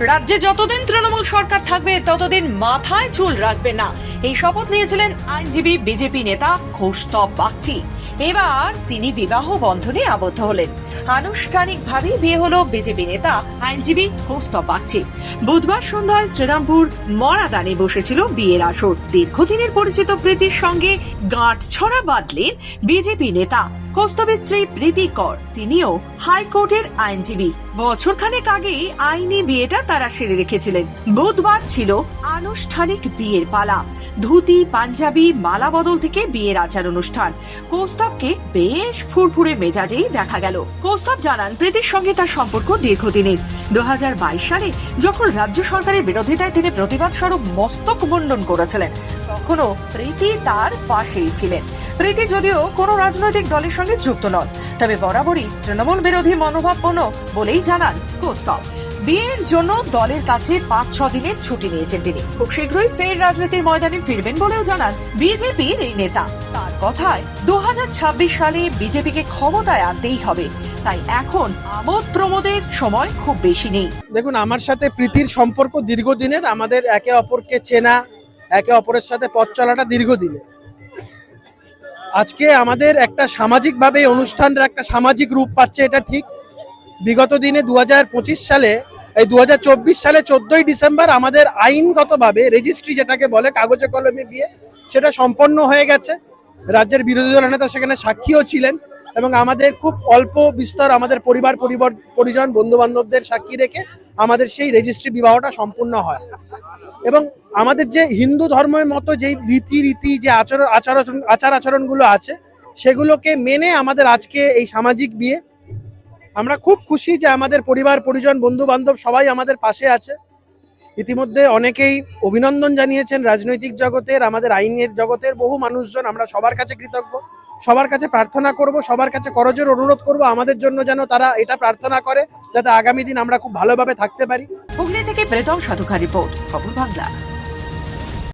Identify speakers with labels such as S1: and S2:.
S1: রাজ্যে যতদিন তৃণমূল সরকার থাকবে, ততদিন মাথায় চুল রাখবে না। এই শপথ নিয়েছিলেন আইনজীবী বিজেপি নেতা কৌস্তব বাগচি। এবার তিনি বিবাহ বন্ধনে আবদ্ধ হলেন। আনুষ্ঠানিকভাবে বিয়ে হলো বিজেপি নেতা আইনজীবী কৌস্তব বাগচি। বুধবার সন্ধ্যায় শ্রীরামপুর মরাদানে বসেছিল বিয়ের আসর। দীর্ঘদিনের পরিচিত প্রীতির সঙ্গে গাঁট ছড়া বাঁধলেন বিজেপি নেতা। কৌস্তবের স্ত্রী প্রীতি কর, তিনিও হাইকোর্টের আইনজীবী। বছরখানেক আগেই আইনি বিয়েটা তারা সেরে রেখেছিলেন। বুধবার ছিল আনুষ্ঠানিক বিয়ের পালা। ধুতি, পাঞ্জাবি, মালা বদল থেকে বিয়ের আচার অনুষ্ঠান। কৌস্তবকে বেশ ফুরফুরে মেজাজেই দেখা গেল। কৌস্তব জানান, প্রীতির সঙ্গে তার সম্পর্ক দীর্ঘদিনের। দু হাজার বাইশ সালে যখন রাজ্য সরকারের বিরোধিতায় তিনি প্রতিবাদ স্বরূপ মস্তক মুন্ডন করেছিলেন, তখনও প্রীতি তার পাশেই ছিলেন। প্রীতি যদিও কোনো রাজনৈতিক দলের সঙ্গে যুক্ত নন, তবে বরাবরই তৃণমূল বিরোধী মনোভাবপূর্ণ বলেই জানান কৌস্তব। বিয়ের জন্য দলের কাছে পাঁচ, ছ দিনের ছুটি নিয়েছেন তিনি। খুব শীঘ্রই ফের রাজনীতির ময়দানে ফিরবেন বলেও জানান বিজেপির এই নেতা। তার কথায় দু হাজার ছাব্বিশ সালে বিজেপিকে ক্ষমতায় আনতেই হবে। তাই এখন আমোদ প্রমোদের সময় খুব বেশি নেই।
S2: দেখুন, আমার সাথে প্রীতির সম্পর্ক দীর্ঘদিনের, আমাদের একে অপরকে চেনা, একে অপরের সাথে পথ চলাটা দীর্ঘদিনের। আজকে আমাদের একটা সামাজিকভাবে এই অনুষ্ঠানটা একটা সামাজিক রূপ পাচ্ছে, এটা ঠিক। বিগত দিনে দু হাজার পঁচিশ সালে, এই দু হাজার চব্বিশ সালে চোদ্দই ডিসেম্বর আমাদের আইনগতভাবে রেজিস্ট্রি যেটাকে বলে, কাগজে কলমে বিয়ে সেটা সম্পন্ন হয়ে গেছে। রাজ্যের বিরোধী দল নেতা সেখানে সাক্ষীও ছিলেন এবং আমাদের খুব অল্প বিস্তর আমাদের পরিবার পরিবার, পরিজন বন্ধু বান্ধবদের সাক্ষী রেখে আমাদের সেই রেজিস্ট্রি বিবাহটা সম্পূর্ণ হয়। এবং আমাদের যে হিন্দু ধর্মের মতো যেই রীতি রীতি যে আচরণ আচার আচার আচরণগুলো আছে, সেগুলোকে মেনে আমাদের আজকে এই সামাজিক বিয়ে, আমরা খুব খুশি যে আমাদের পরিবার, পরিজন বন্ধু বান্ধব সবাই আমাদের পাশে আছে। ইতিমধ্যে অনেকেই অভিনন্দন জানিয়েছেন রাজনৈতিক জগতের, আমাদের আইনের জগতের, বহু মানুষজন, আমরা সবার কাছে কৃতজ্ঞ। সবার কাছে প্রার্থনা করব, সবার কাছে করজের অনুরোধ করব, আমাদের জন্য যেন তারা এটা প্রার্থনা করে, যাতে আগামী দিন আমরা খুব ভালোভাবে থাকতে পারি।
S1: হুগলি থেকে প্রীতম সাধুকা রিপোর্ট, খবর বাংলা।